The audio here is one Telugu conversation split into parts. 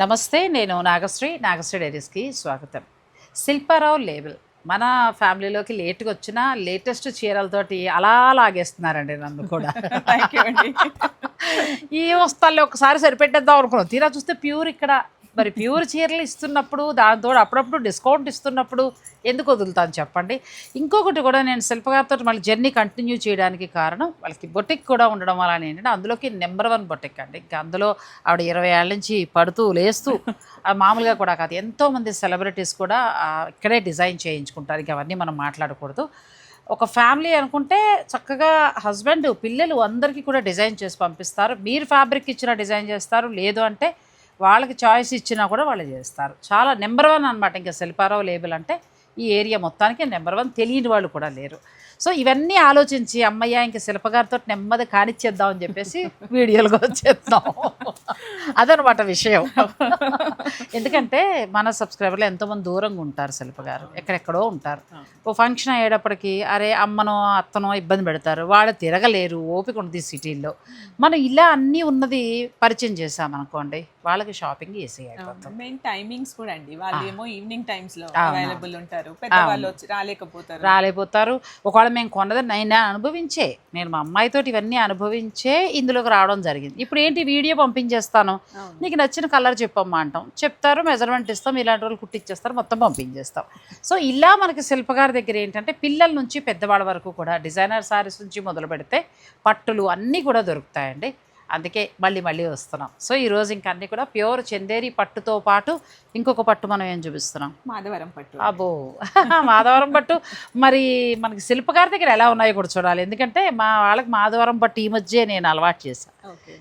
నమస్తే నేను నాగశ్రీ నాగశ్రీ డైరీస్కి స్వాగతం. శిల్పారావు లేబుల్. మన ఫ్యామిలీలోకి లేట్గా వచ్చిన లేటెస్ట్ చీరలతోటి అలా లాగేస్తున్నారండి నన్ను కూడా. ఈ వస్తాల్లో ఒకసారి సరిపెట్టేద్దాం అనుకున్నాం. తీరా చూస్తే ప్యూర్ ఇక్కడ మరి ప్యూర్ చీరలు ఇస్తున్నప్పుడు దాంతో అప్పుడప్పుడు డిస్కౌంట్ ఇస్తున్నప్పుడు ఎందుకు వదులుతాను చెప్పండి? ఇంకొకటి కూడా నేను శిల్పగారితో మళ్ళీ జర్నీ కంటిన్యూ చేయడానికి కారణం వాళ్ళకి బొటిక్ కూడా ఉండడం వల్ల ఏంటంటే అందులోకి నెంబర్ వన్ బొటిక్ అండి. ఇంకా అందులో ఆవిడ ఇరవై ఏళ్ళ నుంచి పడుతూ లేస్తూ ఆ మామూలుగా కూడా కాదు ఎంతోమంది సెలబ్రిటీస్ కూడా ఇక్కడే డిజైన్ చేయించుకుంటారు. ఇంకా అవన్నీ మనం మాట్లాడకూడదు. ఒక ఫ్యామిలీ అనుకుంటే చక్కగా హస్బెండ్ పిల్లలు అందరికీ కూడా డిజైన్ చేసి పంపిస్తారు. మీరు ఫ్యాబ్రిక్ ఇచ్చిన డిజైన్ చేస్తారు. లేదు అంటే వాళ్ళకి చాయిస్ ఇచ్చినా కూడా వాళ్ళు చేస్తారు. చాలా నెంబర్ వన్ అనమాట ఇంకా శిల్పారావు లేబుల్ అంటే ఈ ఏరియా మొత్తానికి నెంబర్ వన్ తెలియని వాళ్ళు కూడా లేరు. సో ఇవన్నీ ఆలోచించి అమ్మయ్య ఇంక శిల్పగారితో నెమ్మది కానిచ్చేద్దాం అని చెప్పేసి వీడియోలుగా వచ్చేద్దాం. అదనమాట విషయం. ఎందుకంటే మన సబ్స్క్రైబర్లు ఎంతోమంది దూరంగా ఉంటారు శిల్ప గారు. ఎక్కడెక్కడో ఉంటారు. ఓ ఫంక్షన్ అయ్యేటప్పటికి అరే అమ్మనో అత్తనో ఇబ్బంది పెడతారు. వాళ్ళు తిరగలేరు. ఓపిక ఉంది సిటీల్లో. మనం ఇలా అన్నీ ఉన్నది పరిచయం చేసామనుకోండి వాళ్ళకి షాపింగ్ అయిపోతుంది. మెయిన్ టైమింగ్స్ కూడా అండి. వాళ్ళు ఏమో ఈవినింగ్ టైమ్స్లో. అవైలబుల్ ఉంటారు. పెద్దవాళ్ళు వచ్చి రాలేకపోతారు. రాలేపోతారు ఒకవేళ మేము కొన్నది నేను అనుభవించే నేను మా అమ్మాయితోటి ఇవన్నీ అనుభవించే ఇందులోకి రావడం జరిగింది. ఇప్పుడు ఏంటి వీడియో పంపించేస్తాను. నీకు నచ్చిన కలర్ చెప్పమ్మా అంటాం. చెప్తారు మెజర్మెంట్ ఇస్తాం ఇలాంటి వాళ్ళు కుట్టించేస్తారు మొత్తం పంపించేస్తాం. సో ఇలా మనకి శిల్పగారి దగ్గర ఏంటంటే పిల్లల నుంచి పెద్దవాళ్ళ వరకు కూడా డిజైనర్ సారీస్ నుంచి మొదలు పెడితే పట్టులు అన్నీ కూడా దొరుకుతాయండి. అందుకే మళ్ళీ మళ్ళీ వస్తున్నాం. సో ఈరోజు ఇంక అన్నీ కూడా ప్యూర్ చందేరి పట్టుతో పాటు ఇంకొక పట్టు మనం ఏం చూపిస్తున్నాం? మాధవరం పట్టు. అబ్బో! మాధవరం పట్టు. మరి మనకి శిల్పగారి దగ్గర ఎలా ఉన్నాయో కూడా చూడాలి. ఎందుకంటే మా వాళ్ళకి మాధవరం పట్టు ఈ మధ్య నేను అలవాటు చేశాను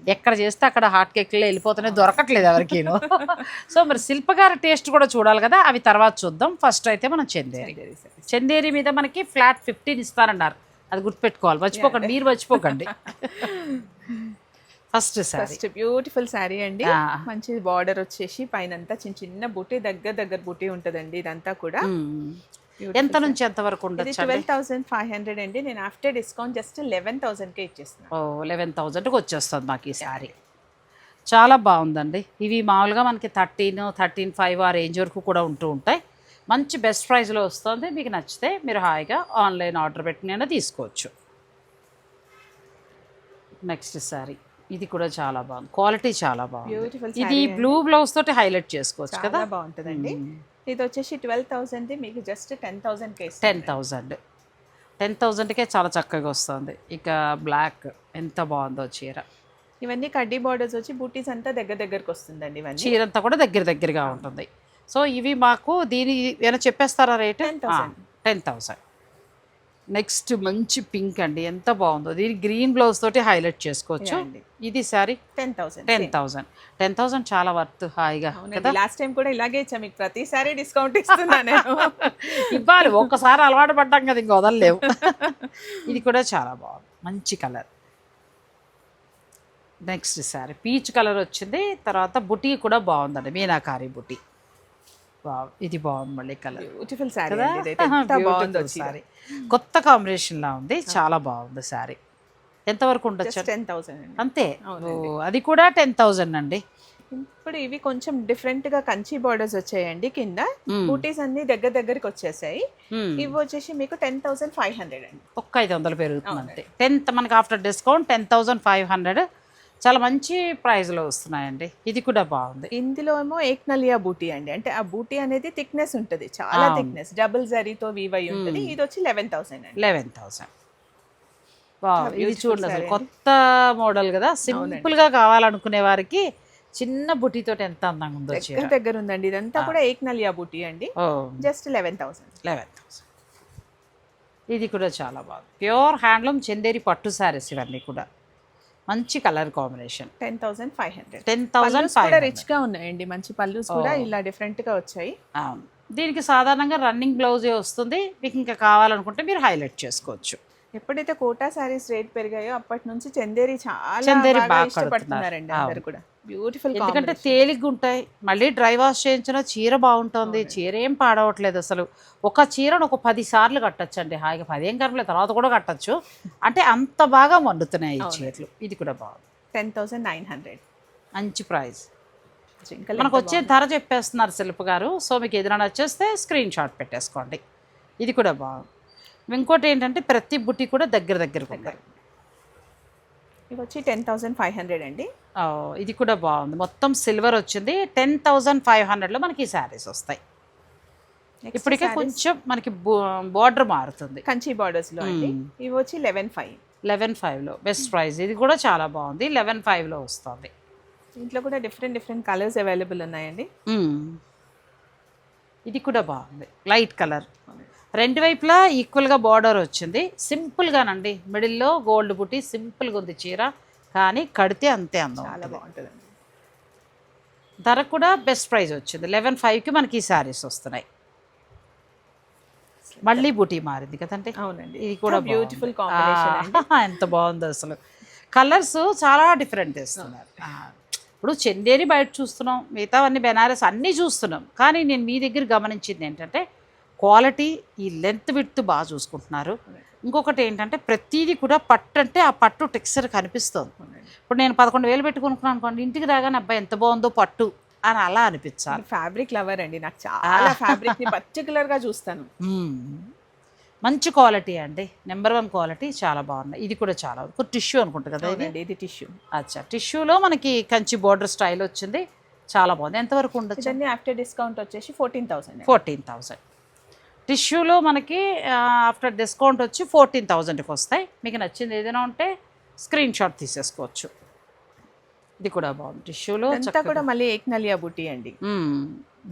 ఎక్కడ చేస్తే అక్కడ హాట్ కేక్లు వెళ్ళిపోతున్నాయి దొరకట్లేదు ఎవరికీను. సో మరి శిల్పగారి టేస్ట్ కూడా చూడాలి కదా. అవి తర్వాత చూద్దాం. ఫస్ట్ అయితే మనం చందేరి. చందేరి మీద మనకి ఫ్లాట్ ఫిఫ్టీన్ ఇస్తారన్నారు అది గుర్తుపెట్టుకోవాలి. మర్చిపోకండి. మీరు మర్చిపోకండి. First sari first beautiful sari అండి. మంచి బార్డర్ వచ్చేసి పైన చిన్న చిన్న బుట్టి దగ్గర దగ్గర బుట్టి ఉంటదండి ఇదంతా కూడా. ఎంత నుంచి ఎంత వరకు ఉండొచ్చు ట్వెల్వ్ థౌసండ్ ఫైవ్ హండ్రెడ్ అండి. నేను after discount just eleven thousand కే ఇచ్చేస్తున్నాను ఓ లెవెన్ థౌజండ్కి వచ్చేస్తుంది మాకు ఈ శారీ. చాలా బాగుందండి. ఇవి మామూలుగా మనకి థర్టీన్ థర్టీన్ ఫైవ్ ఆ రేంజ్ వరకు కూడా ఉంటూ ఉంటాయి. మంచి బెస్ట్ ప్రైస్లో వస్తుంది. మీకు నచ్చితే మీరు హాయిగా ఆన్లైన్ ఆర్డర్ పెట్టినైనా తీసుకోవచ్చు. నెక్స్ట్ శారీ. ఇది కూడా చాలా బాగుంది. క్వాలిటీ చాలా బాగుంది. ఇది బ్లూ బ్లౌజ్ తోటి హైలైట్ చేసుకోవచ్చు కదా? బాగుంటుందండి. ఇది వచ్చేసి ట్వెల్వ్ థౌసండ్ మీకు just ten thousand ten thousand ten థౌజండ్కే చాలా చక్కగా వస్తుంది. ఇక బ్లాక్ ఎంత బాగుందో చీర. ఇవన్నీ కడ్డీ బార్డర్స్ వచ్చి బూటీస్ అంతా దగ్గర దగ్గరకు వస్తుందండి ఇవన్నీ. చీర అంతా కూడా దగ్గర దగ్గరగా ఉంటుంది. సో ఇవి మాకు దీని ఏమైనా చెప్పేస్తారా రేట్ 10,000. టెన్ థౌసండ్ నెక్స్ట్ మంచి పింక్ అండి. ఎంత బాగుందో. దీని గ్రీన్ బ్లౌజ్ తోటి హైలైట్ చేసుకోవచ్చు. ఇది sari ten thousand. Ten thousand. Ten thousand చాలా వర్త్ హాయిగా కదా? లాస్ట్ టైం కూడా ఇలాగే ఇచ్చా. మీకు ప్రతిసారి డిస్కౌంట్ ఇస్తున్నా నేను. ఇవ్వాలి. ఒక్కసారి అలవాటు పడ్డాం కదా ఇంక వదలలేవు. ఇది కూడా చాలా బాగుంది. మంచి colour. Next sari. Peach colour వచ్చింది. తర్వాత బుటీ కూడా బాగుందండి. మీనాకారి బుటీ. ఇది బాగుంది మళ్ళీ కలర్ బ్యూటిఫుల్ సారీ సారీ కొత్త కాంబినేషన్ లా ఉంది. చాలా బాగుంది సారీ ఎంతవరకు ఉండొచ్చు? టెన్ థౌసండ్ అంతే? అది కూడా టెన్ థౌజండ్ అండి. ఇప్పుడు ఇవి కొంచెం డిఫరెంట్గా కంచి బార్డర్స్ వచ్చాయండి కింద. బూటీస్ అన్ని దగ్గర దగ్గరికి వచ్చేసాయి. ఇవి వచ్చేసి మీకు టెన్ థౌసండ్ ఫైవ్ హండ్రెడ్ అండి. ఒక్క ఐదు వందలు పెరుగుతుంది అంతే. టెన్త్ మనకి after discount ten thousand five hundred చాలా మంచి ప్రైస్లో వస్తున్నాయండి. ఇది కూడా బాగుంది. ఇందులో ఏమో ఏక్నలియా బూటీ అండి. అంటే ఆ బూటీ అనేది థిక్నెస్ ఉంటుంది. చాలా. థిక్నెస్. డబుల్ జరీతో వీవ్ ఉంటుంది. ఇది వచ్చి లెవెన్ థౌసండ్ అండి. Eleven thousand. ఇది చూడండి అసలు కొత్త మోడల్ కదా. సింపుల్గా కావాలనుకునే వారికి చిన్న బుట్టితో ఎంత అందంగా ఉందో చీర. దగ్గర దగ్గర ఉందండి. ఇదంతా కూడా ఏక్నలియా బూటీ అండి. Just eleven thousand. Eleven thousand. ఇది కూడా చాలా బాగుంది. ప్యూర్ హ్యాండ్లూమ్ చందేరి పట్టు శారీస్ ఇవన్నీ కూడా. మంచి colour combination. Ten thousand five hundred. Ten thousand కూడా రిచ్గా ఉన్నాయండి. మంచి పల్లూస్ కూడా ఇలా డిఫరెంట్గా వచ్చాయి. అవును. దీనికి సాధారణంగా రన్నింగ్ బ్లౌజే వస్తుంది. మీకు ఇంకా కావాలనుకుంటే మీరు హైలైట్ చేసుకోవచ్చు. ఎప్పుడైతే కోటా సారీస్ రేట్ పెరిగాయో అప్పటి నుంచి చందేరి చాలా చందేరి బాగా ఇష్టపడుతున్నారండి. అందరు కూడా. బ్యూటిఫుల్ ఎందుకంటే తేలిగ్గా ఉంటాయి మళ్ళీ డ్రై వాష్ చేయించిన చీర బాగుంటుంది. చీర ఏం పాడవట్లేదు అసలు. ఒక చీరను ఒక పది సార్లు కట్టచ్చు అండి హాయిగా పదేం కరపలేదు తర్వాత కూడా కట్టచ్చు. అంటే అంత బాగా వండుతున్నాయి ఈ చీరలు. ఇది కూడా బాగుంది. టెన్ థౌసండ్ నైన్ హండ్రెడ్ మంచి ప్రైస్. మనకు వచ్చే ధర చెప్పేస్తున్నారు శిల్ప గారు. సో మీకు ఏదైనా నచ్చేస్తే స్క్రీన్ షాట్ పెట్టేసుకోండి. ఇది కూడా బాగుంది. ఇంకోటి ఏంటంటే ప్రతి బుట్టి కూడా దగ్గర దగ్గరకు ఉంది. ఇవి వచ్చి టెన్ థౌసండ్ ఫైవ్ హండ్రెడ్ అండి. ఇది కూడా బాగుంది. మొత్తం సిల్వర్ వచ్చింది. టెన్ థౌజండ్ ఫైవ్ హండ్రెడ్లో మనకి ఈ శారీస్ వస్తాయి. ఇప్పటికే కొంచెం మనకి బార్డర్ మారుతుంది. కంచి బార్డర్స్లో అండి. ఇవి వచ్చి లెవెన్ ఫైవ్. లెవెన్ ఫైవ్లో బెస్ట్ ప్రైస్. ఇది కూడా చాలా బాగుంది. లెవెన్ ఫైవ్లో వస్తుంది. దీంట్లో కూడా డిఫరెంట్ డిఫరెంట్ కలర్స్ అవైలబుల్ ఉన్నాయండి. ఇది కూడా బాగుంది. Light colour. రెండు వైపులా ఈక్వల్గా బార్డర్ వచ్చింది. సింపుల్గానండి మిడిల్లో గోల్డ్ బుట్టి సింపుల్గా ఉంది చీర. కానీ కడితే అంతే అందం చాలా. బాగుంటుందండి. ధర కూడా బెస్ట్ ప్రైస్ వచ్చింది. లెవెన్ ఫైవ్కి మనకి ఈ శారీస్ వస్తున్నాయి. మళ్ళీ బుటీ మారింది కదండి. అవునండి. ఇది కూడా బ్యూటిఫుల్ ఎంత బాగుంది అసలు. కలర్స్ చాలా డిఫరెంట్ ఇస్తున్నారు ఇప్పుడు చందేరి బయట చూస్తున్నాం. మిగతావన్నీ బెనారస్ అన్నీ చూస్తున్నాం. కానీ నేను మీ దగ్గర గమనించింది ఏంటంటే క్వాలిటీ ఈ లెంత్ విడ్త్ బాగా చూసుకుంటున్నారు. ఇంకొకటి ఏంటంటే ప్రతిదీ కూడా పట్టు అంటే ఆ పట్టు టెక్స్చర్ కనిపిస్తుంది. ఇప్పుడు నేను పదకొండు వేలు పెట్టుకునుకున్నాను అనుకోండి ఇంటికి రాగానే అబ్బాయి ఎంత బాగుందో పట్టు అని అలా అనిపించాలి. ఫ్యాబ్రిక్ లవర్ అండి. నాకు చాలా ఫ్యాబ్రిక్ని పర్టికులర్గా చూస్తాను. మంచి క్వాలిటీ అండి. నెంబర్ వన్ క్వాలిటీ చాలా బాగున్నాయి. ఇది కూడా చాలా టిష్యూ అనుకుంటా కదా ఇది? ఇది టిష్యూ. అచ్చా. టిష్యూలో మనకి కంచి బోర్డర్ స్టైల్ వచ్చింది. చాలా బాగుంది. ఎంతవరకు ఉండొచ్చు? ఆఫ్టర్ డిస్కౌంట్ వచ్చేసి ఫోర్టీన్ థౌసండ్ ఫోర్టీన్ థౌజండ్ టిష్యూలో మనకి ఆఫ్టర్ డిస్కౌంట్ వచ్చి ఫోర్టీన్ థౌజండ్కి వస్తాయి. మీకు నచ్చింది ఏదైనా ఉంటే స్క్రీన్ షాట్ తీసేసుకోవచ్చు. ఇది కూడా బాగుంది. టిష్యూలో కూడా మళ్ళీ ఏక్నలియా బుట్టి అండి.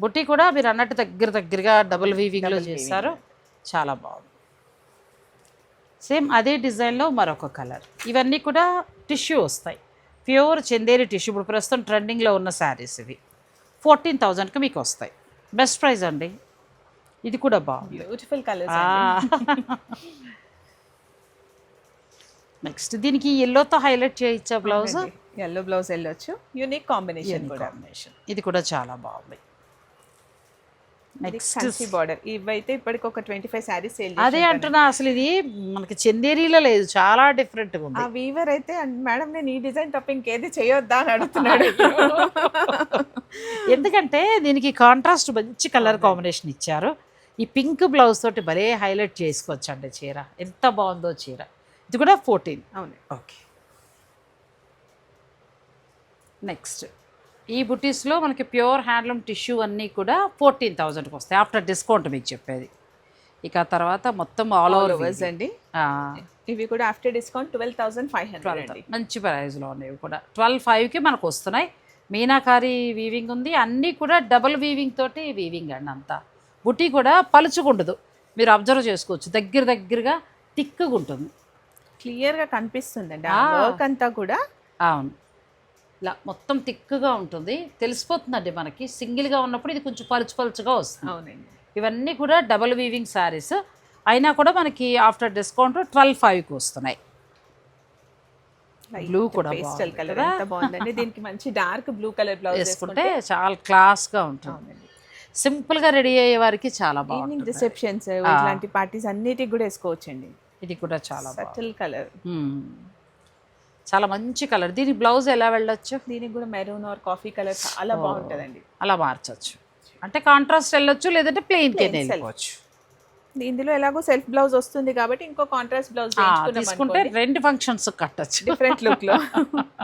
బుట్టి కూడా మీరు అన్నట్టు దగ్గర దగ్గరగా డబుల్ వీవింగ్లో చేస్తారు చాలా బాగుంది. సేమ్ అదే డిజైన్లో మరొక కలర్. ఇవన్నీ కూడా టిష్యూ వస్తాయి. Pure Chanderi tissue. ఇప్పుడు ప్రస్తుతం ట్రెండింగ్లో ఉన్న శారీస్ ఇవి. ఫోర్టీన్ థౌజండ్కి మీకు వస్తాయి. బెస్ట్ ప్రైస్ అండి. ఇది కూడా బాగుంది. బ్యూటిఫుల్ కలర్స్ నెక్స్ట్ దీనికి ఎల్లోతో హైలైట్ చేయొచ్చా బ్లౌజ్ ఎల్లో బ్లౌజ్ వెళ్ళొచ్చు. యూనిక్ కాంబినేషన్ కాంబినేషన్ ఇది కూడా చాలా బాగుంది. నెక్స్ట్ బార్డర్ ఇవైతే ఇప్పటికి ఒక ట్వంటీ ఫైవ్ శారీస్ అదే అంటున్నా అసలు ఇది మనకి చందేరీలో లేదు చాలా డిఫరెంట్గా ఉంది. ఆ వీవర్ అయితే మేడం నేను ఈ డిజైన్ తప్ప ఇంకేది చేయొద్దా అని అడుగుతున్నాడు. ఎందుకంటే దీనికి కాంట్రాస్ట్ మంచి కలర్ కాంబినేషన్ ఇచ్చారు. ఈ పింక్ బ్లౌజ్ తోటి భలే హైలైట్ చేసుకోవచ్చు అండి చీర. ఎంత బాగుందో చీర. ఇది కూడా ఫోర్టీన్ అవును. ఓకే. నెక్స్ట్ ఈ బుటీస్లో మనకి ప్యూర్ హ్యాండ్లూమ్ టిష్యూ అన్నీ కూడా ఫోర్టీన్ థౌజండ్కి వస్తాయి. ఆఫ్టర్ డిస్కౌంట్ మీకు చెప్పేది. ఇక ఆ తర్వాత మొత్తం ఆల్ ఓవర్ అండి. ఇవి కూడా after discount twelve thousand five hundred మంచి ప్రైస్లో ఉన్నాయి ఇవి కూడా. ట్వెల్వ్ ఫైవ్కి మనకు వస్తున్నాయి. మీనాకారి వీవింగ్ ఉంది. అన్నీ కూడా డబుల్ వీవింగ్ తోటి వీవింగ్ అండి అంతా. బుటీ కూడా పలుచుకుండదు. మీరు అబ్జర్వ్ చేసుకోవచ్చు. దగ్గర దగ్గరగా తిక్కుగా ఉంటుంది. క్లియర్గా కనిపిస్తుందండి. ఆ. ఆ. వర్క్ అంతా కూడా. అవును. ఇలా మొత్తం తిక్కుగా ఉంటుంది. తెలిసిపోతుందండి మనకి. సింగిల్గా ఉన్నప్పుడు ఇది కొంచెం పలుచు పలుచుగా వస్తుంది. అవునండి. ఇవన్నీ కూడా డబుల్ వీవింగ్ శారీస్. అయినా కూడా మనకి ఆఫ్టర్ డిస్కౌంట్ ట్వెల్వ్ ఫైవ్కి వస్తున్నాయి. Blue కూడా పేస్టల్ కలర్ బాగుందండి. దీనికి మంచి డార్క్ బ్లూ కలర్ బ్లౌజ్ వేసుకుంటే చాలా క్లాస్గా ఉంటుంది. సింపుల్గా రెడీ అయ్యే వారికి చాలా బాగుంటుంది. రిసెప్షన్స్ ఇట్లాంటి పార్టీస్ అన్నిటికి కూడా వేసుకోవచ్చండి. ఇది కూడా చాలా బాగుంది. సటిల్ కలర్ మ్మ్. చాలా మంచి కలర్ దీని బ్లౌజ్ ఎలా వెళ్ళొచ్చు? దీనికి కూడా మెరూన్ ఆర్ కాఫీ కలర్ చాలా బాగుంటుందండి. అలా మార్చచ్చు. అంటే కాంట్రాస్ట్ వెళ్ళొచ్చు లేదంటే ప్లెయిన్కి Plain self. వెళ్ళిపోవచ్చు. ఇందులో ఎలాగో సెల్ఫ్ బ్లౌజ్ వస్తుంది కాబట్టి ఇంకో కాంట్రాస్ట్ బ్లౌజ్ తీసుకుంటే రెండు ఫంక్షన్స్ కట్టచ్చు. డిఫరెంట్ లుక్లో.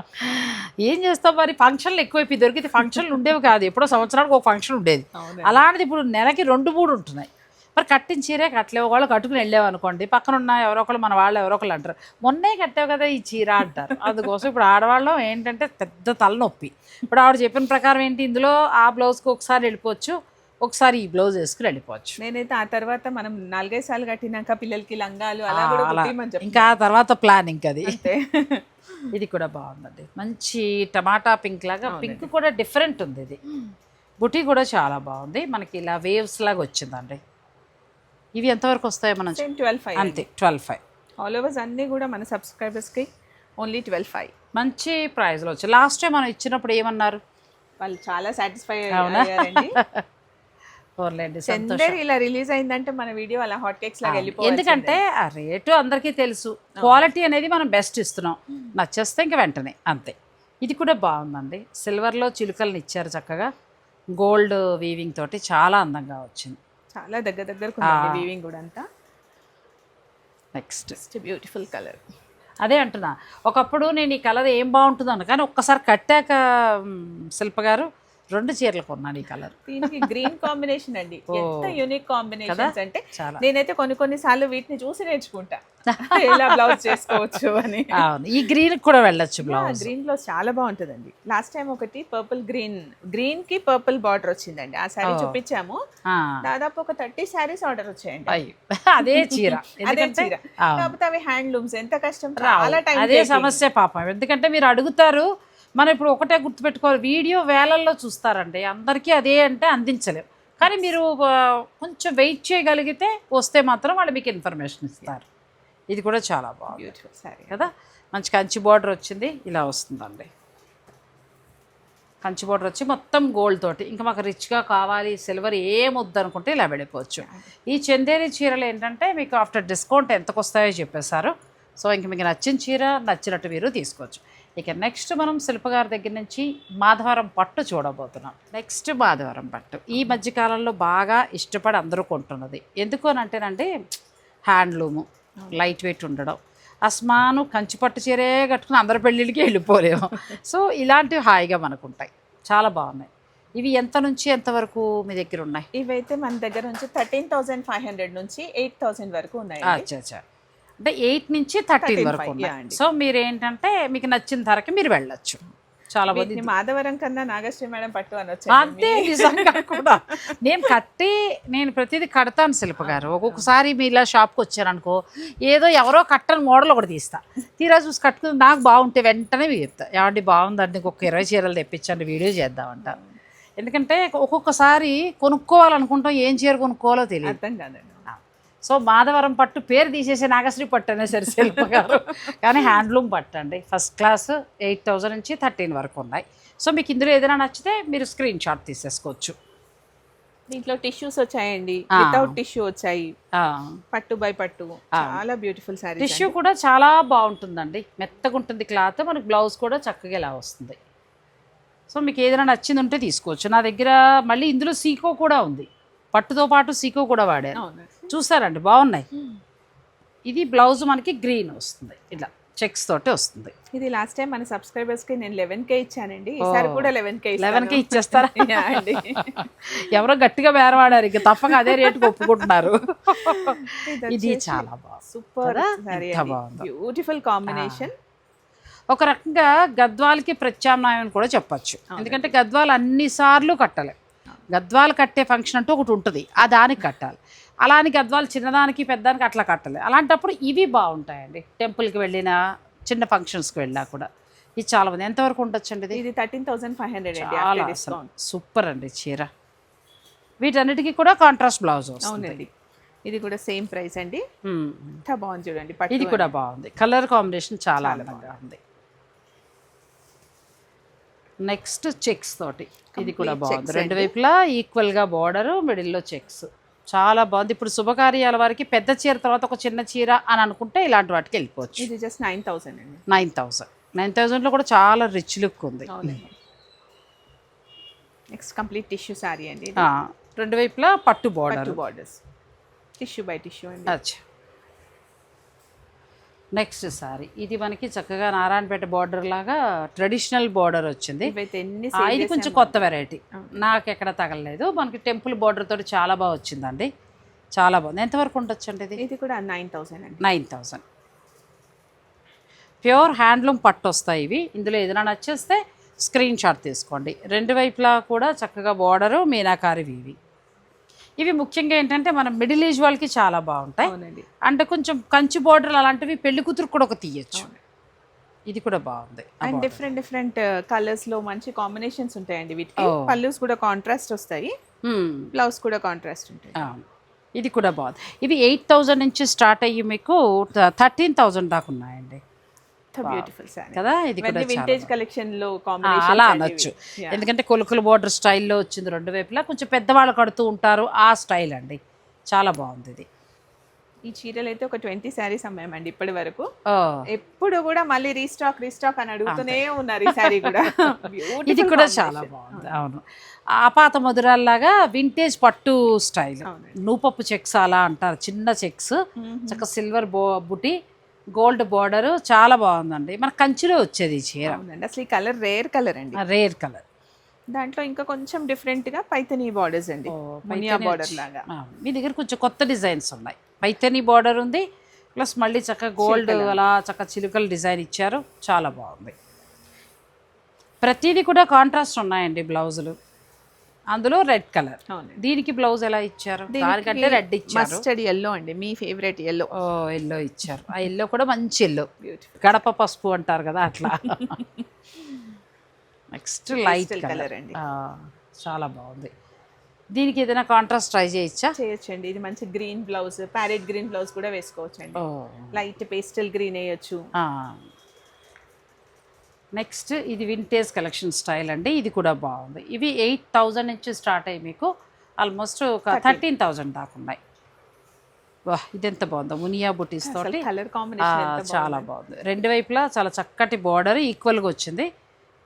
ఏం చేస్తాం మరి? ఫంక్షన్లు ఎక్కువైపోయి దొరికితే ఫంక్షన్లు ఉండేవి కాదు. ఎప్పుడో సంవత్సరానికి ఒక ఫంక్షన్ ఉండేది. అలాంటిది ఇప్పుడు నెలకి రెండు మూడు ఉంటున్నాయి. మరి కట్టిన చీరే కట్టలేవు. వాళ్ళు కట్టుకుని వెళ్ళావు అనుకోండి పక్కన ఉన్న ఎవరో ఒకళ్ళు మన వాళ్ళు ఎవరో ఒకళ్ళు అంటారు మొన్నే కట్టావు కదా ఈ చీర అంటారు. అందుకోసం ఇప్పుడు ఆడవాళ్ళం ఏంటంటే పెద్ద తలనొప్పి. ఇప్పుడు ఆవిడ చెప్పిన ప్రకారం ఏంటి? ఇందులో ఆ బ్లౌజ్కి ఒకసారి వెళ్ళిపోవచ్చు. ఒకసారి ఈ బ్లౌజ్ వేసుకుని వెళ్ళిపోవచ్చు. నేనైతే ఆ తర్వాత మనం నాలుగైదు సార్లు కట్టినాక పిల్లలకి లంగాలు అలా ఆ, కూడా అలా. కుట్టిమని చెప్పి. ఇంకా ఆ తర్వాత ప్లానింగ్ అది. అంతే. ఇది కూడా బాగుందండి. మంచి టమాటా పింక్ లాగా పింక్ కూడా డిఫరెంట్ ఉంది ఇది. బుటీ కూడా చాలా బాగుంది. మనకి ఇలా వేవ్స్ లాగా వచ్చిందండి. ఇవి ఎంతవరకు వస్తాయో మనం చూ- సేమ్ ట్వెల్వ్ ఫైవ్ అంతే ట్వెల్వ్ ఫైవ్ ఆల్ ఓవర్స్ అన్నీ కూడా మన subscribers కి ఓన్లీ ట్వెల్వ్ ఫైవ్ మంచి ప్రైస్లో వచ్చి. లాస్ట్ టైం మనం ఇచ్చినప్పుడు ఏమన్నారు? వాళ్ళు చాలా సాటిస్ఫై అవునా? అయ్యారండి. సంతోషం చందర్ ఇలా రిలీజ్ అయిందంటే మన వీడియో అలా హాట్ కేక్స్ లాగా వెళ్ళిపోవాలి ఎందుకంటే ఆ రేటు అందరికీ తెలుసు. క్వాలిటీ అనేది మనం బెస్ట్ ఇస్తున్నాం. నచ్చేస్తే ఇంక వెంటనే అంతే. ఇది కూడా బాగుందండి. సిల్వర్లో చిలుకలను ఇచ్చారు చక్కగా. గోల్డ్ వీవింగ్ తోటి చాలా అందంగా వచ్చింది. చాలా దగ్గర దగ్గరకు ఉందండి వీవింగ్ కూడా అంతా. నెక్స్ట్ బ్యూటిఫుల్ కలర్ అదే అంటున్నా. ఒకప్పుడు నేను ఈ కలర్ ఏం బాగుంటుందన్న కానీ ఒక్కసారి కట్టాక శిల్ప గారు రెండు చీరలు కొన్నాను ఈ కలర్. దీనికి గ్రీన్ కాంబినేషన్ అండి. ఎంత యూనిక్ కాంబినేషన్స్ అంటే నేనైతే కొన్ని కొన్ని సార్లు వీటిని చూసి నేర్చుకుంటా. ఎలా బ్లౌజ్ చేసుకోవచ్చు అని. ఈ గ్రీన్ కూడా వెళ్ళొచ్చు బ్లౌజ్. గ్రీన్ బ్లౌజ్ చాలా బాగుంటుందండి. లాస్ట్ టైం ఒకటి పర్పుల్ గ్రీన్ గ్రీన్కి పర్పుల్ బార్డర్ వచ్చిందండి. ఆ శారీ చూపించాము. దాదాపు ఒక థర్టీ శారీస్ ఆర్డర్ వచ్చాయండి. అదే చీర. అదే చీర. కాకపోతే అవి హ్యాండ్లూమ్స్. ఎంత కష్టం. చాలా టైం అదే సమస్య పాపం. ఎందుకంటే మీరు అడుగుతారు మనం ఇప్పుడు ఒకటే గుర్తుపెట్టుకోవాలి వీడియో వేలల్లో చూస్తారండి. అందరికీ అదే అంటే అందించలేం. కానీ మీరు కొంచెం వెయిట్ చేయగలిగితే వస్తే మాత్రం వాళ్ళు మీకు ఇన్ఫర్మేషన్ ఇస్తారు. ఇది కూడా చాలా బాగుంది. శారీ కదా? మంచి కంచి బార్డర్ వచ్చింది ఇలా వస్తుందండి. కంచి బార్డర్ వచ్చి మొత్తం గోల్డ్ తోటి. ఇంకా మాకు రిచ్గా కావాలి సిల్వర్ ఏం వద్దనుకుంటే ఇలా వెళ్ళిపోవచ్చు. ఈ చందేరి చీరలు ఏంటంటే మీకు ఆఫ్టర్ డిస్కౌంట్ ఎంతకు వస్తాయో చెప్పేశారు. సో ఇంక మీకు నచ్చిన చీర నచ్చినట్టు మీరు తీసుకోవచ్చు. ఇక నెక్స్ట్ మనం శిల్పగారి దగ్గర నుంచి మాధవరం పట్టు చూడబోతున్నాం. నెక్స్ట్ మాధవరం పట్టు. ఈ మధ్యకాలంలో బాగా ఇష్టపడి అందరూ కొంటున్నది. ఎందుకు అని అంటేనండి హ్యాండ్లూము లైట్ వెయిట్ ఉండడం. అస్మాను కంచి పట్టు చీరే కట్టుకుని అందరి పెళ్ళిళ్ళకి వెళ్ళిపోలేము. సో ఇలాంటివి హాయిగా మనకు ఉంటాయి చాలా బాగున్నాయి. ఇవి ఎంత నుంచి ఎంత వరకు మీ దగ్గర ఉన్నాయి? ఇవైతే మన దగ్గర నుంచి థర్టీన్ థౌసండ్ ఫైవ్ హండ్రెడ్ నుంచి ఎయిట్ థౌసండ్ వరకు ఉన్నాయి అచ్చా అచ్చా. అంటే ఎయిట్ నుంచి థర్టీన్ 13 వరకు. సో మీరు ఏంటంటే మీకు నచ్చిన ధరకి మీరు వెళ్ళొచ్చు. చాలా మంది మాధవరం కన్నా నాగశ్రీ మేడం పట్టు అనొచ్చు అంతే నిజంగా కూడా. నేను కట్టి నేను ప్రతిదీ కడతాను శిల్ప గారు. ఒక్కొక్కసారి మీ ఇలా షాప్కి వచ్చారనుకో ఏదో ఎవరో కట్టని మోడల్ ఒకటి తీస్తా. తీరా చూసి కట్టుకుని నాకు బాగుంటే వెంటనే మీరు చెప్తా. ఏమండి బాగుందండి ఇంకొక ఇరవై చీరలు తెప్పించండి వీడియో చేద్దామంట. ఎందుకంటే ఒక్కొక్కసారి కొనుక్కోవాలనుకుంటాం ఏం చీర కొనుక్కోవాలో తెలియదు. అర్థం కాదండి. సో మాధవరం పట్టు పేరు తీసేసి నాగశ్రీ పట్టు అనే సరే శిల్ప గారు. కానీ హ్యాండ్లూమ్ పట్టు అండి. ఫస్ట్ క్లాస్ ఎయిట్ థౌజండ్ నుంచి థర్టీన్ వరకు ఉన్నాయి. సో మీకు ఇందులో ఏదైనా నచ్చితే మీరు స్క్రీన్ షాట్ తీసేసుకోవచ్చు. దీంట్లో టిష్యూస్ వచ్చాయండి. వితౌట్ టిష్యూ వచ్చాయి. పట్టు బై పట్టు. చాలా బ్యూటిఫుల్ శారీ టిష్యూ కూడా చాలా బాగుంటుందండి. మెత్తగా ఉంటుంది క్లాత్. మనకి బ్లౌజ్ కూడా చక్కగా ఇలా వస్తుంది. సో మీకు ఏదైనా నచ్చింది ఉంటే తీసుకోవచ్చు. నా దగ్గర మళ్ళీ ఇందులో సీకో కూడా ఉంది. పట్టుతో పాటు సీకో కూడా వాడాను. చూసారండి బాగున్నాయి. ఇది బ్లౌజ్ మనకి గ్రీన్ వస్తుంది ఇలా చెక్స్ తోటి వస్తుంది. ఇది లాస్ట్ టైం మన సబ్స్క్రైబర్స్కి నేను లెవెన్ కే ఇచ్చానండి ఈసారి కూడా లెవెన్ కే లెవెన్కి ఇచ్చేస్తారా? అండి. ఎవరో గట్టిగా బేరవాడారు ఇక తప్పక అదే రేటుకి ఒప్పుకుంటున్నారు. ఇది చాలా బాగుంది సూపర్. బ్యూటిఫుల్ కాంబినేషన్ ఒక రకంగా గద్వాలకి ప్రత్యామ్నాయం అని కూడా చెప్పచ్చు. ఎందుకంటే గద్వాలు అన్నిసార్లు కట్టాలి. గద్వాలు కట్టే ఫంక్షన్ అంటూ ఒకటి ఉంటుంది ఆ దానికి కట్టాలి. అలా అని గద్వాలు చిన్నదానికి పెద్దానికి అట్లా కట్టాలి. అలాంటప్పుడు ఇవి బాగుంటాయండి. టెంపుల్కి వెళ్ళినా చిన్న ఫంక్షన్స్కి వెళ్ళినా కూడా. ఇది చాలా మంది ఎంతవరకు ఉండొచ్చండి ఇది? ఇది థర్టీన్ థౌసండ్ ఫైవ్ హండ్రెడ్ అండి చాలా. సూపర్ అండి చీర. వీటన్నిటికీ కూడా కాంట్రాస్ట్ బ్లౌజ్ అవునండి. ఇది కూడా సేమ్ ప్రైస్ అండి. ఎంత బాగుంది చూడండి ఇది కూడా బాగుంది. కలర్ కాంబినేషన్ చాలా అందంగా ఉంది. నెక్స్ట్ చెక్స్ తోటి. ఇది కూడా బాగుంది. రెండు. వైపులా ఈక్వల్గా బార్డర్ మిడిల్లో చెక్స్. చాలా బాగుంది. ఇప్పుడు శుభకార్యాల వారికి పెద్ద చీర తర్వాత ఒక చిన్న చీర అని అనుకుంటే ఇలాంటి వాటికి వెళ్ళిపోవచ్చు. ఇది జస్ట్ నైన్ థౌసండ్ అండి. నైన్ థౌసండ్ నైన్ థౌసండ్లో కూడా చాలా రిచ్ లుక్ ఉంది. నెక్స్ట్ కంప్లీట్ టిష్యూ శారీ అండి రెండు వైపులా పట్టు border borders tissue by tissue అండి. అచ్చా. నెక్స్ట్ సారీ. ఇది మనకి చక్కగా నారాయణపేట బార్డర్ లాగా ట్రెడిషనల్ బార్డర్ వచ్చింది. ఇది కొంచెం కొత్త వెరైటీ నాకు ఎక్కడ తగలలేదు. మనకి టెంపుల్ బార్డర్ తోటి చాలా బాగా వచ్చిందండి. చాలా బాగుంది. ఎంతవరకు ఉండొచ్చండి ఇది? ఇది కూడా నైన్ థౌసండ్ అండి. నైన్ థౌజండ్ ప్యూర్ హ్యాండ్లూమ్ పట్టు వస్తాయి ఇవి. ఇందులో ఏదైనా నచ్చేస్తే స్క్రీన్ షాట్ తీసుకోండి. రెండు వైపులా కూడా చక్కగా బార్డరు మీనాకారి ఇవి. ఇవి ముఖ్యంగా ఏంటంటే మన మిడిల్ ఏజ్ వాళ్ళకి చాలా బాగుంటాయి. అంటే కొంచెం కంచి బార్డర్ అలాంటివి పెళ్ళి కూతురు కూడా ఒక తీయచ్చు. ఇది కూడా బాగుంది. అండ్ డిఫరెంట్ డిఫరెంట్ కలర్స్లో మంచి కాంబినేషన్స్ ఉంటాయండి వీటికి. పల్లూస్ కూడా కాంట్రాస్ట్ వస్తాయి. బ్లౌజ్ కూడా కాంట్రాస్ట్ ఉంటాయి. ఇది కూడా బాగుంది. ఇవి ఎయిట్ థౌజండ్ నుంచి స్టార్ట్ అయ్యి మీకు థర్టీన్ థౌజండ్ దాకా ఉన్నాయండి. బ్యూటిఫుల్ కదా ఇది కూడా వింటేజ్ కలెక్షన్లో ఆ, అలా అనొచ్చు. ఎందుకంటే కొలుకుల బోర్డర్ స్టైల్లో వచ్చింది రెండు వైపులా. కొంచెం పెద్దవాళ్ళు కడుతూ ఉంటారు. ఆ స్టైల్ అండి. చాలా బాగుంది ఇది. ఈ చీరలు అయితే ఒక ట్వంటీ శారీస్ అమ్మామండి ఇప్పటి వరకు. ఎప్పుడు కూడా మళ్ళీ రీస్టాక్ రీస్టాక్ అని అడుగుతూనే ఉన్నారు ఈ శారీ కూడా. ఇది కూడా. చాలా బాగుంది. అవును. ఆపాత మధురాల్లాగా వింటేజ్ పట్టు స్టైల్. నూపప్పు చెక్స్ అలా అంటారు. చిన్న చెక్స్. చక్క సిల్వర్ బో బుటి. గోల్డ్ బార్డర్ చాలా బాగుందండి. మన కంచిలో వచ్చేది చీర. అవునండి. అసలు ఈ కలర్ రేర్ కలర్ అండి. Rare colour. దాంట్లో ఇంకా కొంచెం డిఫరెంట్గా పైతనీ బార్డర్స్ అండి. మునియా బార్డర్ లాగా. మీ దగ్గర కొంచెం కొత్త డిజైన్స్ ఉన్నాయి. పైతని బార్డర్ ఉంది. ప్లస్ మళ్ళీ చక్క గోల్డ్ అలా చక్క చిలుకల డిజైన్ ఇచ్చారు. చాలా బాగుంది. ప్రతిదీ కూడా కాంట్రాస్ట్ ఉన్నాయండి బ్లౌజులు. అందులో రెడ్ కలర్. దీనికి బ్లౌజ్ ఎలా ఇచ్చారు? దానికంటే రెడ్ ఇచ్చారు. మస్టర్డ్ ఎల్లో అండి. మీ ఫేవరెట్ ఎల్లో ఓ ఎల్లో ఇచ్చారు. ఆ ఎల్లో కూడా మంచి ఎల్లో గడప పసుపు అంటారు కదా అట్లా. నెక్స్ట్ లైట్ కలర్ అండి. చాలా బాగుంది. దీనికి ఏదైనా కాంట్రాస్ట్ ట్రై చేయొచ్చా? చేయొచ్చండి. ఇది మంచి green blouse parrot green blouse కూడా వేసుకోవచ్చు అండి ఓ. లైట్ పేస్టల్ గ్రీన్ వేయొచ్చు. నెక్స్ట్ ఇది వింటేజ్ కలెక్షన్ స్టైల్ అండి. ఇది కూడా బాగుంది. ఇవి ఎయిట్ థౌజండ్ నుంచి స్టార్ట్ అయ్యి మీకు ఆల్మోస్ట్ ఒక థర్టీన్ థౌజండ్ దాకా ఉన్నాయి. వా ఇది ఎంత బాగుందో. మునియా బుటీస్ తోటి. కలర్ కాంబినేషన్ చాలా బాగుంది. రెండు వైపులా చాలా చక్కటి బార్డర్ ఈక్వల్గా వచ్చింది.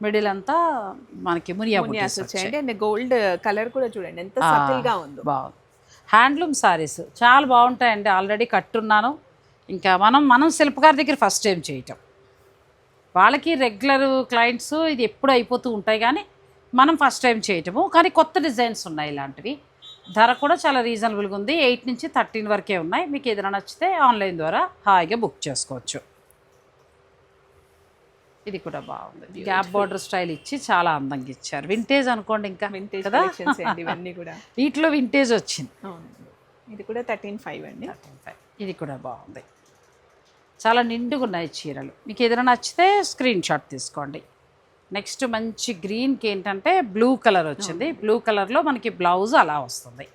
మిడిల్ అంతా మనకి మునియా బుటీస్ వచ్చాయండి అండ్. గోల్డ్ కలర్ కూడా చూడండి. ఎంత సటిల్గా ఉందో. బాగుంది. హ్యాండ్లూమ్ సారీస్ చాలా బాగుంటాయండి. ఆల్రెడీ కట్టున్నాను ఇంకా మనం మనం శిల్పకారి దగ్గర ఫస్ట్ టైం చేయటం. వాళ్ళకి రెగ్యులర్ క్లయింట్స్ ఇది ఎప్పుడు అయిపోతూ ఉంటాయి కానీ మనం ఫస్ట్ టైం చేయటము. కానీ కొత్త డిజైన్స్ ఉన్నాయి ఇలాంటివి. ధర కూడా చాలా రీజనబుల్గా ఉంది. ఎయిట్ నుంచి థర్టీన్ వరకే ఉన్నాయి. మీకు ఏదైనా నచ్చితే ఆన్లైన్ ద్వారా హాయిగా బుక్ చేసుకోవచ్చు. ఇది కూడా బాగుంది. గ్యాప్ బార్డర్ స్టైల్ ఇచ్చి చాలా అందంగా ఇచ్చారు. వింటేజ్ అనుకోండి ఇంకా వింటేజ్ కదా? ఇవన్నీ కూడా. వీటిలో వింటేజ్ వచ్చింది. ఇది కూడా థర్టీన్ ఫైవ్ అండి. ఇది కూడా బాగుంది. చాలా నిండుగా ఉన్నాయి చీరలు. మీకు ఏదైనా నచ్చితే స్క్రీన్ షాట్ తీసుకోండి. నెక్స్ట్ మంచి గ్రీన్కి ఏంటంటే బ్లూ కలర్ వచ్చింది. బ్లూ కలర్లో మనకి బ్లౌజ్ అలా వస్తుంది.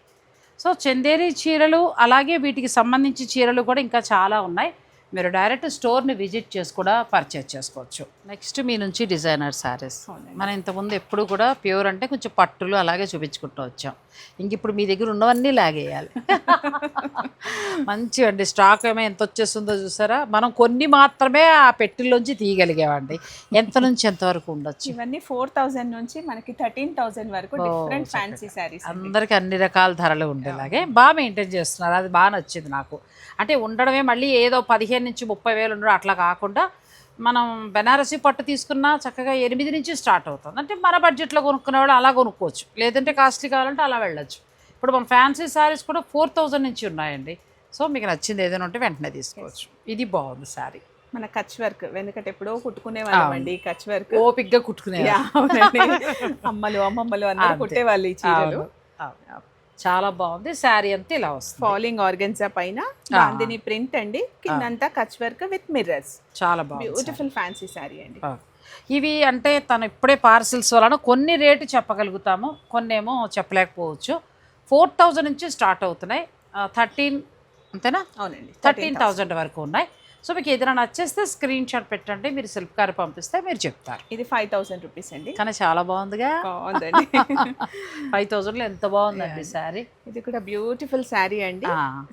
సో చందేరి చీరలు అలాగే వీటికి సంబంధించి చీరలు కూడా ఇంకా చాలా ఉన్నాయి. మీరు డైరెక్ట్ స్టోర్ని విజిట్ చేసి కూడా పర్చేజ్ చేసుకోవచ్చు. నెక్స్ట్ మీ నుంచి డిజైనర్ శారీస్ మనం ఇంతకుముందు ఎప్పుడు కూడా ప్యూర్ అంటే కొంచెం పట్టులు అలాగే చూపించుకుంటూ వచ్చాం. ఇంక ఇప్పుడు మీ దగ్గర ఉన్నవన్నీ లాగేయాలి. మంచివండి. స్టాక్ ఏమో ఎంత వచ్చేస్తుందో చూసారా? మనం కొన్ని మాత్రమే ఆ పెట్టెల్లోంచి తీయగలిగామండి. ఎంత నుంచి ఎంత వరకు ఉండొచ్చు? ఇవన్నీ ఫోర్ థౌజండ్ నుంచి మనకి థర్టీన్ థౌజండ్ వరకు డిఫరెంట్ ఫ్యాన్సీ శారీస్ అందరికి అన్ని రకాల ధరలు ఉండేలాగే బాగా మెయింటైన్ చేస్తున్నారు. అది బాగా నచ్చింది నాకు. అంటే ఉండడమే మళ్ళీ ఏదో పదిహేను నుంచి ముప్పై వేలు ఉండడం అట్లా కాకుండా మనం బెనారసీ పట్టు తీసుకున్నా చక్కగా ఎనిమిది నుంచి స్టార్ట్ అవుతుంది. అంటే మన బడ్జెట్లో కొనుక్కునేవాడు అలా కొనుక్కోవచ్చు. లేదంటే కాస్ట్లీ కావాలంటే అలా వెళ్ళొచ్చు. ఇప్పుడు మన ఫ్యాన్సీ శారీస్ కూడా ఫోర్ థౌజండ్ నుంచి ఉన్నాయండి. సో మీకు నచ్చింది ఏదైనా ఉంటే వెంటనే తీసుకోవచ్చు. ఇది బాగుంది శారీ. మన కచ్ వర్క్ వెనకట ఎప్పుడో కుట్టుకునే వాళ్ళం అండి ఈ కచ్ వర్క్. ఓపిక్గా కుట్టుకునే అమ్మలు అమ్మమ్మలు అందరూ కుట్టేవాళ్ళు ఈ చీరలు. చాలా బాగుంది. శారీ అంతా ఇలా వస్తుంది. ఫాలింగ్ ఆర్గన్జా పైన. బాందిని ప్రింట్ అండి. కిందంతా కచ్ వర్క్ విత్ మిర్రర్స్ చాలా బాగుంది బ్యూటిఫుల్ ఫ్యాన్సీ శారీ అండి. ఇవి అంటే తను ఇప్పుడే పార్సిల్స్ వలన కొన్ని రేటు చెప్పగలుగుతాము కొన్ని ఏమో చెప్పలేకపోవచ్చు. ఫోర్ థౌజండ్ నుంచి స్టార్ట్ అవుతున్నాయి. థర్టీన్ అంతేనా? అవునండి. థర్టీన్ థౌజండ్ వరకు ఉన్నాయి. సో మీకు ఏదైనా నచ్చేస్తే స్క్రీన్ షాట్ పెట్టండి మీరు సెల్ఫ్ కార్ పంపిస్తే మీరు చెప్తారు. ఇది ఫైవ్ థౌసండ్ రూపీస్ అండి. కానీ చాలా బాగుందిగా. బాగుందండి. ఫైవ్ థౌజండ్లో ఎంత బాగుందండి శారీ? ఇది కూడా బ్యూటిఫుల్ శారీ అండి.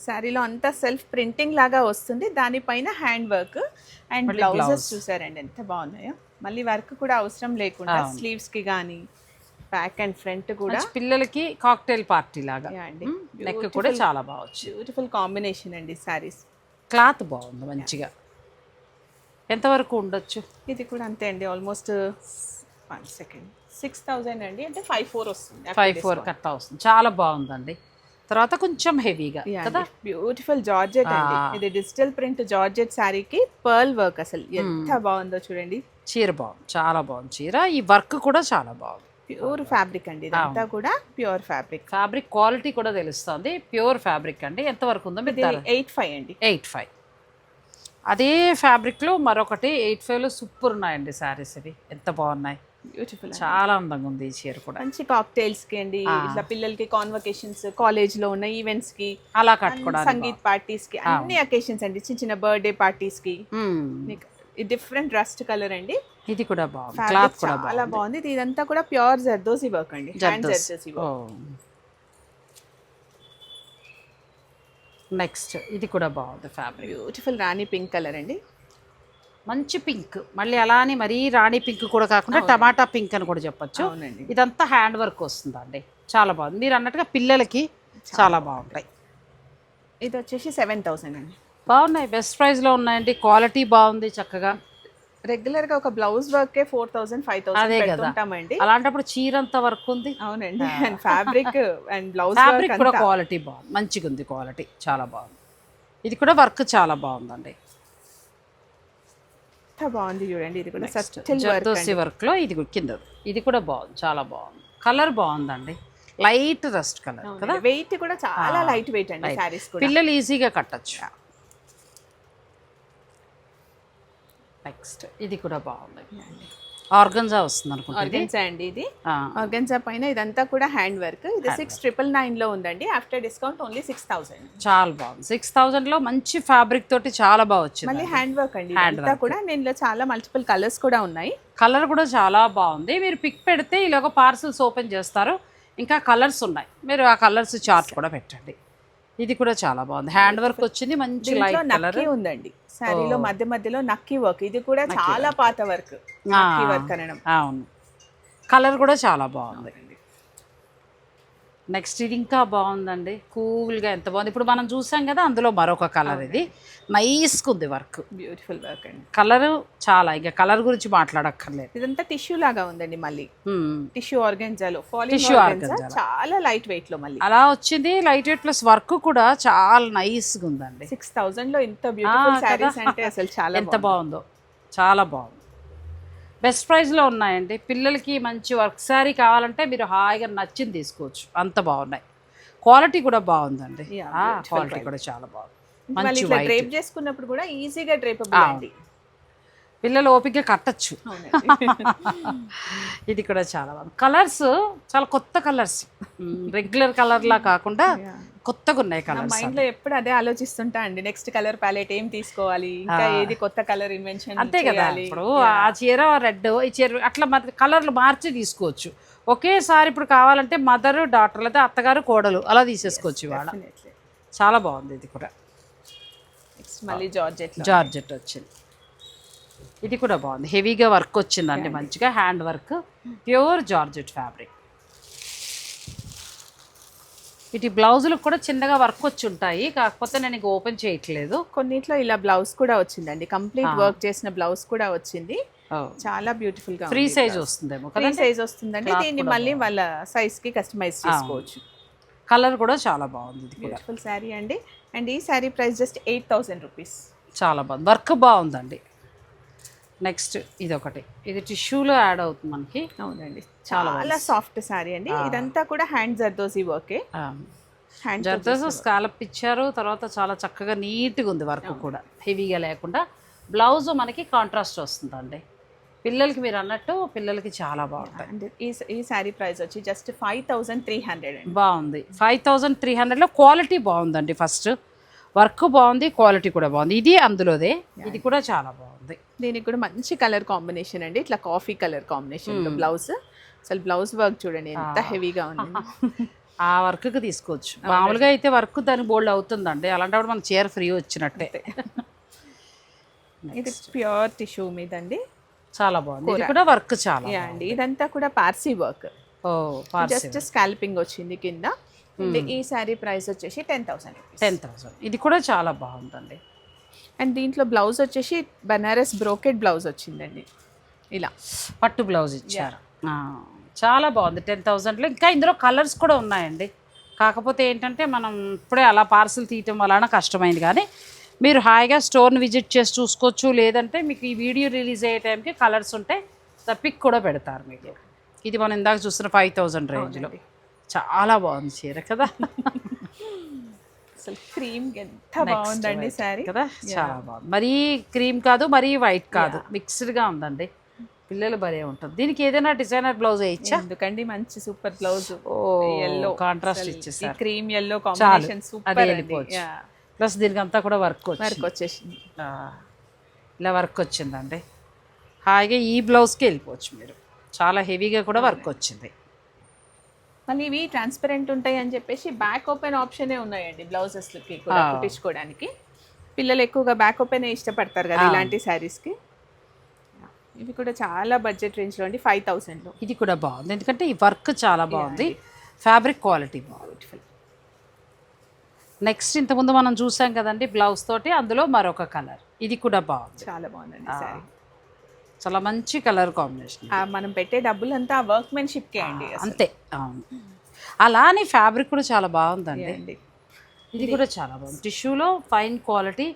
శారీలో అంతా సెల్ఫ్ ప్రింటింగ్ లాగా వస్తుంది. దానిపైన హ్యాండ్ వర్క్ అండ్ బ్లౌజెస్. చూసారండి ఎంత బాగున్నాయో. మళ్ళీ వర్క్ కూడా అవసరం లేకుండా. స్లీవ్స్కి కానీ బ్యాక్ అండ్ ఫ్రంట్ కూడా. పిల్లలకి కాక్టైల్ పార్టీ లాగా. అండి. నెక్ కూడా చాలా బాగొచ్చు బ్యూటిఫుల్ కాంబినేషన్ అండి శారీస్. క్లాత్ బాగుంది మంచిగా. ఎంతవరకు ఉండొచ్చు? ఇది కూడా అంతే అండి almost one second. Six thousand అండి అంటే ఫైవ్ ఫోర్ వస్తుంది ఫైవ్ ఫోర్ కట్ వస్తుంది. చాలా బాగుందండి. తర్వాత కొంచెం హెవీగా కదా? బ్యూటిఫుల్ జార్జెట్ అండి. ఇది డిజిటల్ ప్రింట్ జార్జెట్ శారీకి పర్ల్ వర్క్ అసలు. ఎంత బాగుందో చూడండి. చీర బాగుంది చాలా బాగుంది చీర. ఈ వర్క్ కూడా చాలా బాగుంది. ప్యూర్ ఫ్యాబ్రిక్ అండి ఇదంతా కూడా ప్యూర్ ఫ్యాబ్రిక్. ఫ్యాబ్రిక్ క్వాలిటీ కూడా తెలుస్తుంది. ప్యూర్ ఫ్యాబ్రిక్ అండి. ఎంతవరకు ఉందో ఇది మీరు ఎయిట్ ఫైవ్ అండి. Eight five. అదే ఫ్యాబ్రిక్లో మరొకటి ఎయిట్ ఫైవ్లో సూపర్ ఉన్నాయండి శారీస్ ఇవి. ఎంత బాగున్నాయి. బ్యూటిఫుల్ చాలా అందంగా ఉంది ఈ చీర కూడా. మంచి కాక్టైల్స్కి అండి ఇట్లా పిల్లలకి కాన్వకేషన్స్ కాలేజ్లో ఉన్న ఈవెంట్స్కి అలా కట్టుకోవడానికి సంగీత్ పార్టీస్కి అన్ని అకేషన్స్ అండి. చిన్న చిన్న బర్త్డే పార్టీస్కి. మీకు డిఫరెంట్ రస్ట్ కలర్ అండి. ఇది కూడా బాగుంది. క్లాత్ కూడా చాలా బాగుంది. ఇది ఇదంతా కూడా ప్యూర్ జర్దోసి వర్క్ అండి. హ్యాండ్ జర్దోసి. నెక్స్ట్ ఇది కూడా బాగుంది ఫ్యాబ్రిక్ బ్యూటిఫుల్ రాణి పింక్ కలర్ అండి. మంచి పింక్ మళ్ళీ అలా అని మరీ రాణి పింక్ కూడా కాకుండా టమాటా పింక్ అని కూడా చెప్పొచ్చు. ఇదంతా హ్యాండ్ వర్క్ వస్తుందండి. చాలా బాగుంది. మీరు అన్నట్టుగా పిల్లలకి చాలా బాగుంటాయి. ఇది వచ్చేసి సెవెన్ థౌసండ్ అండి. బాగున్నాయి. బెస్ట్ ప్రైస్లో ఉన్నాయండి. క్వాలిటీ బాగుంది చక్కగా. రెగ్యులర్గా ఒక blouse work four thousand five thousand కదా. పెడుతుంటామండి. అలాంటప్పుడు చీర అంత వర్క్ ఉంది? అవునండి. And fabric and blouse fabric కూడా క్వాలిటీ బాగుంది. మంచిగా ఉంది క్వాలిటీ చాలా బాగుంది. ఇది కూడా వర్క్ చాలా బాగుందండి. బాగుంది చూడండి. ఇది కూడా జర్దోసి వర్క్లో ఇది కింద ఇది కూడా బాగుంది. చాలా బాగుంది. కలర్ బాగుందండి. లైట్ రస్ట్ కలర్ కదా? వెయిట్ కూడా చాలా లైట్ వెయిట్ అండి. పిల్లలు ఈజీగా కట్టచ్చు. నెక్స్ట్. ఇది కూడా బాగుంది. ఆర్గన్జా వస్తుంది అనుకుంటా ఆర్గెన్జా అండి ఇది. ఆర్గెన్జా పైన ఇదంతా కూడా హ్యాండ్ వర్క్. ఇది సిక్స్ ట్రిపుల్ నైన్లో ఉందండి. After discount only six thousand. చాలా బాగుంది. సిక్స్ థౌజండ్లో మంచి ఫ్యాబ్రిక్ తోటి చాలా బాగా వచ్చింది మళ్ళీ హ్యాండ్ వర్క్ అండి. ఇదంతా కూడా దీనిలో చాలా మల్టిపుల్ కలర్స్ కూడా ఉన్నాయి. కలర్ కూడా చాలా బాగుంది. మీరు పిక్ పెడితే ఇలాగ పార్సల్స్ ఓపెన్ చేస్తారు. ఇంకా కలర్స్ ఉన్నాయి. మీరు ఆ కలర్స్ చార్ట్ కూడా పెట్టండి. ఇది కూడా చాలా బాగుంది. హ్యాండ్ వర్క్ వచ్చింది మంచి లైట్ కలర్. ఉందండి. శారీలో మధ్య మధ్యలో నక్కీ వర్క్. ఇది కూడా చాలా పాత వర్క్. వర్క్ అనడం. అవును. కలర్ కూడా చాలా బాగుంది. నెక్స్ట్ ఇది ఇంకా బాగుందండి. కూల్గా ఎంత బాగుంది. ఇప్పుడు మనం చూసాం కదా అందులో మరొక కలర్ ఇది. నైస్గా ఉంది వర్క్. బ్యూటిఫుల్ వర్క్ అండి. కలర్ చాలా ఇంకా కలర్ గురించి మాట్లాడక్కర్లేదు. ఇదంతా టిష్యూ లాగా ఉందండి మళ్ళీ. Tissue organza organza. చాలా లైట్ వెయిట్లో మళ్ళీ. అలా వచ్చింది. లైట్ వెయిట్ ప్లస్ వర్క్ కూడా చాలా నైస్గా ఉందండి. సిక్స్ థౌసండ్లో ఇంత బ్యూటిఫుల్. శారీస్ అంటే అసలు చాలా ఎంత బాగుందో. చాలా బాగుంది. బెస్ట్ ప్రైస్లో ఉన్నాయండి. పిల్లలకి మంచి వర్క్ శారీ కావాలంటే మీరు హాయిగా నచ్చింది తీసుకోవచ్చు. అంత బాగున్నాయి. క్వాలిటీ కూడా బాగుందండి. క్వాలిటీ కూడా చాలా బాగుంది. మంచి డ్రేప్ చేసుకున్నప్పుడు కూడా ఈజీగా అండి. పిల్లలు ఓపిక కట్టచ్చు. ఇది కూడా చాలా బాగుంది. కలర్స్ చాలా కొత్త కలర్స్ రెగ్యులర్ కలర్లా కాకుండా కొత్తగా ఉన్నాయి నా కలర్స్ మైండ్లో ఎప్పుడు అదే ఆలోచిస్తుంటా అండి. నెక్స్ట్ కలర్ ప్యాలెట్ ఏం తీసుకోవాలి? ఇంకా ఏది కొత్త కలర్ ఇన్వెన్షన్ అంతే కదా ఇప్పుడు ఆ చీర రెడ్ ఈ చీర అట్లా మరి కలర్లు మార్చి తీసుకోవచ్చు. ఒకేసారి ఇప్పుడు కావాలంటే మదర్ డాటర్ లేదా అత్తగారు కోడలు అలా తీసేసుకోవచ్చు ఇవాళ. చాలా బాగుంది ఇది కూడా. నెక్స్ట్ మళ్ళీ జార్జెట్ జార్జెట్ వచ్చింది. ఇది కూడా బాగుంది. హెవీగా వర్క్ వచ్చిందండి మంచిగా. Hand work pure georgette fabric ఇటు బ్లౌజులకు కూడా చిన్నగా వర్క్ వచ్చి ఉంటాయి కాకపోతే నేను ఇంక ఓపెన్ చేయట్లేదు. కొన్నిట్లో ఇలా బ్లౌజ్ కూడా వచ్చిందండి. కంప్లీట్ వర్క్ చేసిన బ్లౌజ్ కూడా వచ్చింది. చాలా బ్యూటిఫుల్గా ఫ్రీ సైజ్ వస్తుందేమో ఫ్రీ సైజ్ వస్తుందండి. దీన్ని మళ్ళీ వాళ్ళ సైజ్కి కస్టమైజ్ చేసుకోవచ్చు. కలర్ కూడా చాలా బాగుంది బ్యూటిఫుల్ శారీ అండి. అండ్ ఈ sari price just eight thousand rupees చాలా బాగుంది. వర్క్ బాగుందండి. నెక్స్ట్ ఇది ఒకటి ఇది టిష్యూలో యాడ్ అవుతుంది మనకి. అవునండి. చాలా సాఫ్ట్ శారీ అండి. ఇదంతా కూడా హ్యాండ్ జర్దోసి వర్కే. హ్యాండ్ జర్దోస్ స్కాలప్ ఇచ్చారు తర్వాత చాలా చక్కగా నీట్గా ఉంది వర్క్ కూడా. హెవీగా లేకుండా. బ్లౌజ్ మనకి కాంట్రాస్ట్ వస్తుందండి. పిల్లలకి మీరు అన్నట్టు పిల్లలకి చాలా బాగుంటాయి. అండ్ ఈ ఈ శారీ ప్రైస్ వచ్చి just five thousand three hundred బాగుంది. ఫైవ్ థౌజండ్ త్రీ హండ్రెడ్లో క్వాలిటీ బాగుందండి ఫస్ట్. వర్క్ బాగుంది క్వాలిటీ కూడా బాగుంది. ఇది అందులోదే. ఇది కూడా చాలా బాగుంది. దీనికి కూడా మంచి కలర్ కాంబినేషన్ అండి. ఇట్లా కాఫీ కలర్ కాంబినేషన్ బ్లౌజ్. అసలు బ్లౌజ్ వర్క్ చూడండి ఎంత హెవీగా ఉంది ఆ వర్క్కి తీసుకోవచ్చు. మామూలుగా అయితే వర్క్ దాని బోల్డ్ అవుతుందండి. అలాంటప్పుడు మనకు చీర ఫ్రీ వచ్చినట్టే. ఇది ప్యూర్ టిష్యూ మీద అండి చాలా బాగుంది. ఇది కూడా వర్క్ చాలా అండి. ఇదంతా కూడా పార్సీ వర్క్. ఓ జస్ట్ స్కాల్పింగ్ వచ్చింది కింద. అండ్ ఈ శారీ ప్రైస్ వచ్చేసి టెన్ థౌసండ్ టెన్ థౌసండ్. ఇది కూడా చాలా బాగుందండి. అండ్ దీంట్లో బ్లౌజ్ వచ్చేసి బనారస్ బ్రోకెట్ బ్లౌజ్ వచ్చిందండి. ఇలా. పట్టు బ్లౌజ్ ఇచ్చారు. చాలా బాగుంది. టెన్ థౌజండ్లో ఇంకా ఇందులో కలర్స్ కూడా ఉన్నాయండి. కాకపోతే ఏంటంటే మనం ఇప్పుడే అలా పార్సిల్ తీయటం వలన కష్టమైంది. కానీ మీరు హాయిగా స్టోర్ని విజిట్ చేసి చూసుకోవచ్చు. లేదంటే మీకు ఈ వీడియో రిలీజ్ అయ్యే టైంకి కలర్స్ ఉంటే ద పిక్ కూడా పెడతారు మీకు. ఇది మనం ఇందాక చూస్తున్న ఫైవ్ థౌజండ్ రేంజ్లో. చాలా బాగుంది చీర కదా. అసలు క్రీమ్ ఎంత బాగుందండి శారీ కదా. చాలా బాగుంది. మరీ క్రీమ్ కాదు మరీ వైట్ కాదు. మిక్స్డ్గా ఉందండి. పిల్లలు భలే ఉంటుంది దీనికి ఏదైనా డిజైనర్ బ్లౌజ్ వేయచ్చా? ఎందుకండి? మంచి సూపర్ బ్లౌజ్. ఎల్లో కాంట్రాస్ట్ ఇచ్చేసారు. Cream yellow combination super plus దీనికి అంతా కూడా వర్క్ వర్క్ వచ్చేసింది. ఇలా వర్క్ వచ్చిందండి. హాయిగా ఈ బ్లౌజ్కి వెళ్ళిపోవచ్చు మీరు. చాలా హెవీగా కూడా వర్క్ వచ్చింది. మళ్ళీ ఇవి ట్రాన్స్పరెంట్ ఉంటాయి అని చెప్పేసి బ్యాక్ ఓపెన్ ఆప్షనే ఉన్నాయండి బ్లౌజెస్కి. కుట్టించుకోవడానికి. పిల్లలు ఎక్కువగా బ్యాక్ ఓపెన్ ఇష్టపడతారు కదా ఇలాంటి శారీస్కి ఇవి కూడా చాలా బడ్జెట్ రేంజ్లో అండి ఫైవ్ థౌసండ్లో. ఇది కూడా బాగుంది. ఎందుకంటే ఈ వర్క్ చాలా బాగుంది. ఫ్యాబ్రిక్ క్వాలిటీ బాగుంది. నెక్స్ట్ ఇంతకుముందు మనం చూసాం కదండి బ్లౌజ్ తోటి అందులో మరొక కలర్ ఇది కూడా బాగుంది. చాలా బాగుందండి చాలా మంచి కలర్ కాంబినేషన్ మనం పెట్టే డబ్బులంతా వర్క్మెన్షిప్కే అండి. అంతే. అవును. అలానే ఫ్యాబ్రిక్ కూడా చాలా బాగుందండి. అండి. ఇది కూడా చాలా బాగుంది. టిష్యూలో ఫైన్ క్వాలిటీ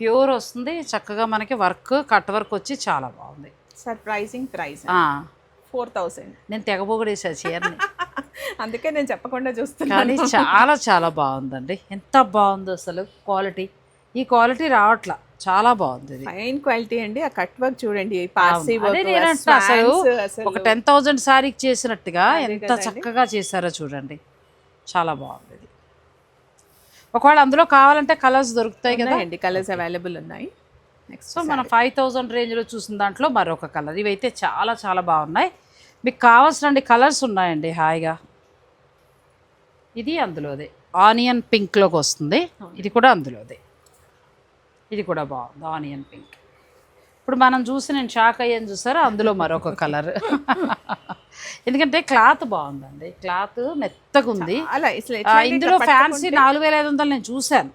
ప్యూర్ వస్తుంది. చక్కగా మనకి వర్క్ కట్ వర్క్ వచ్చి చాలా బాగుంది. Surprising price four thousand. నేను తెగబోగడేసా చీరని. అందుకే నేను చెప్పకుండా చూస్తున్నాను. చాలా చాలా బాగుందండి. ఎంత బాగుందో అసలు క్వాలిటీ. ఈ క్వాలిటీ రావట్లా. చాలా బాగుంది ఫైన్ క్వాలిటీ అండి. ఆ కట్ వర్క్ చూడండి. అసలు ఒక టెన్ థౌజండ్ సారీకి చేసినట్టుగా ఎంత చక్కగా చేశారో చూడండి. చాలా బాగుంది ఒకవేళ అందులో కావాలంటే కలర్స్ దొరుకుతాయి కదా. అండి కలర్స్ అవైలబుల్ ఉన్నాయి. నెక్స్ట్ సో మనం ఫైవ్ థౌజండ్ రేంజ్లో చూసిన దాంట్లో మరొక కలర్ ఇవైతే చాలా చాలా బాగున్నాయి. మీకు కావాల్సిన కలర్స్ ఉన్నాయండి హాయిగా. ఇది అందులోదే. ఆనియన్ పింక్లోకి వస్తుంది. ఇది కూడా అందులోదే. ఇది కూడా బాగుంది ఆనియన్ పింక్ ఇప్పుడు మనం చూసి నేను షాక్ అయ్యాను చూసారా? అందులో మరొక కలర్ ఎందుకంటే క్లాత్ బాగుందండి. క్లాత్ మెత్తగా ఉంది. ఇందులో ఫ్యాన్సీ నాలుగు వేల ఐదు వందలు నేను చూశాను.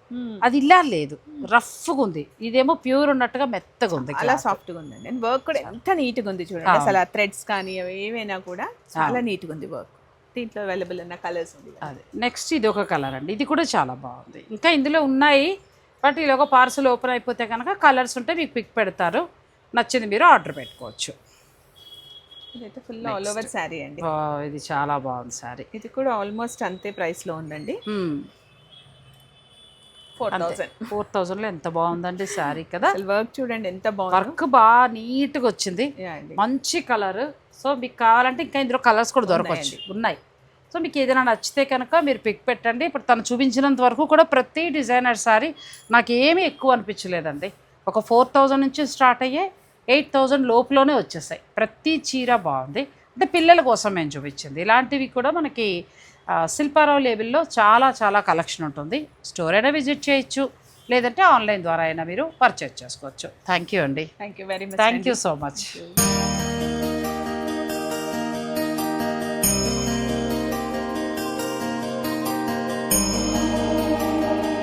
అది ఇలా లేదు. రఫ్గా ఉంది. ఇదేమో ప్యూర్ ఉన్నట్టుగా మెత్తగా ఉంది చాలా సాఫ్ట్గా ఉందండి. అండ్ వర్క్ కూడా ఎంత నీట్గా ఉంది చూడండి. అసలు థ్రెడ్స్ కానీ ఏవైనా కూడా చాలా నీట్గా ఉంది వర్క్. దీంట్లో అవైలబుల్ ఉన్న కలర్స్ ఉంది అదే. నెక్స్ట్ ఇది ఒక కలర్ అండి. ఇది కూడా చాలా బాగుంది. ఇంకా ఇందులో ఉన్నాయి. బట్ ఇది ఒక పార్సల్ ఓపెన్ అయిపోతే కనుక కలర్స్ ఉంటే మీకు పిక్ పెడతారు. నచ్చింది మీరు ఆర్డర్ పెట్టుకోవచ్చు. ఇదైతే ఫుల్ ఆల్ ఓవర్ శారీ అండి. ఇది చాలా బాగుంది సారీ ఇది కూడా ఆల్మోస్ట్ అంతే ప్రైస్లో ఉందండి. ఫోర్ థౌసండ్ ఫోర్ థౌజండ్లో ఎంత బాగుందండి సారీ కదా? వర్క్ చూడండి ఎంత బాగుంది. వర్క్ బాగా నీట్గా వచ్చింది. యా అండి. మంచి కలర్ సో మీకు కావాలంటే ఇంకా ఇందులో కలర్స్ కూడా దొరకవచ్చు. ఉన్నాయి. సో మీకు ఏదైనా నచ్చితే కనుక మీరు పిక్ పెట్టండి. ఇప్పుడు తను చూపించినంత వరకు కూడా ప్రతి డిజైనర్ సారీ నాకు ఏమీ ఎక్కువ అనిపించలేదండి. ఒక ఫోర్ థౌజండ్ నుంచి స్టార్ట్ అయ్యే ఎయిట్ థౌజండ్ లోపులోనే వచ్చేసాయి ప్రతి చీర బాగుంది. అంటే పిల్లల కోసం మేము చూపించింది. ఇలాంటివి కూడా మనకి శిల్పారావు లేబుల్లో చాలా చాలా కలెక్షన్ ఉంటుంది. స్టోర్ అయినా విజిట్ చేయొచ్చు. లేదంటే ఆన్లైన్ ద్వారా అయినా మీరు పర్చేజ్ చేసుకోవచ్చు. థ్యాంక్ యూ అండి. Thank you very much thank you so much.